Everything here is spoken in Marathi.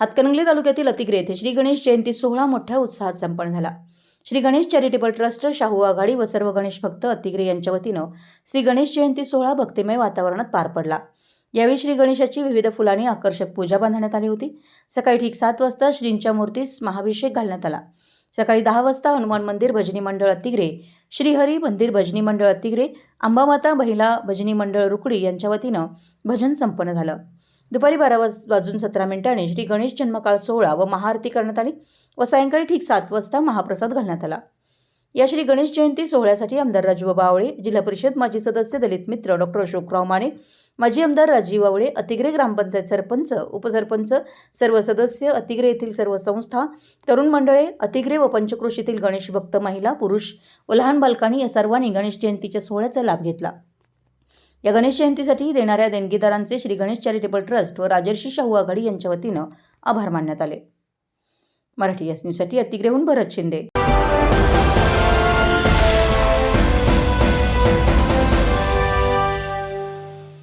हातकणंगले तालुक्यातील अतिग्रे येथे श्री गणेश जयंती सोहळा मोठ्या उत्साहात संपन्न झाला. श्री गणेश चॅरिटेबल ट्रस्ट शाहू आघाडी व सर्व गणेश भक्त अतिग्रे यांच्या वतीनं श्री गणेश जयंती सोहळा भक्तिमय वातावरणात पार पडला. यावेळी श्री गणेशाची विविध फुलांनी आकर्षक पूजा बांधण्यात आली होती. सकाळी ठीक सात वाजता श्रींच्या मूर्तीस महाभिषेक घालण्यात आला. सकाळी दहा वाजता हनुमान मंदिर भजनी मंडळ अतिग्रे श्रीहरी मंदिर भजनी मंडळ अतिग्रे अंबामाता महिला भजनी मंडळ रुकडी यांच्या वतीनं भजन संपन्न झालं. दुपारी बारा वाज वाजून सतरा मिनिटांनी श्री गणेश जन्मकाळ सोहळा व महाआरती करण्यात आली व सायंकाळी ठीक सात वाजता महाप्रसाद घालण्यात आला. या श्री गणेश जयंती सोहळ्यासाठी आमदार राजूबाबा आवळे जिल्हा परिषद माजी सदस्य दलित मित्र डॉक्टर अशोकराव माने माजी आमदार राजीव आवळे अतिग्रे ग्रामपंचायत सरपंच उपसरपंच सर्व सदस्य अतिग्रे येथील सर्व संस्था तरुण मंडळे अतिग्रे व पंचक्रोशीतील गणेश भक्त महिला पुरुष व लहान बालकांनी या सर्वांनी गणेश जयंतीच्या सोहळ्याचा लाभ घेतला. या गणेश जयंतीसाठी देणाऱ्या देणगीदारांचे श्री गणेश चॅरिटेबल ट्रस्ट व राजर्षी शाहू आघाडी यांच्या वतीनं आभार मानण्यात आले. मराठी एस न्यूजसाठी अतिग्रेहून भरत शिंदे.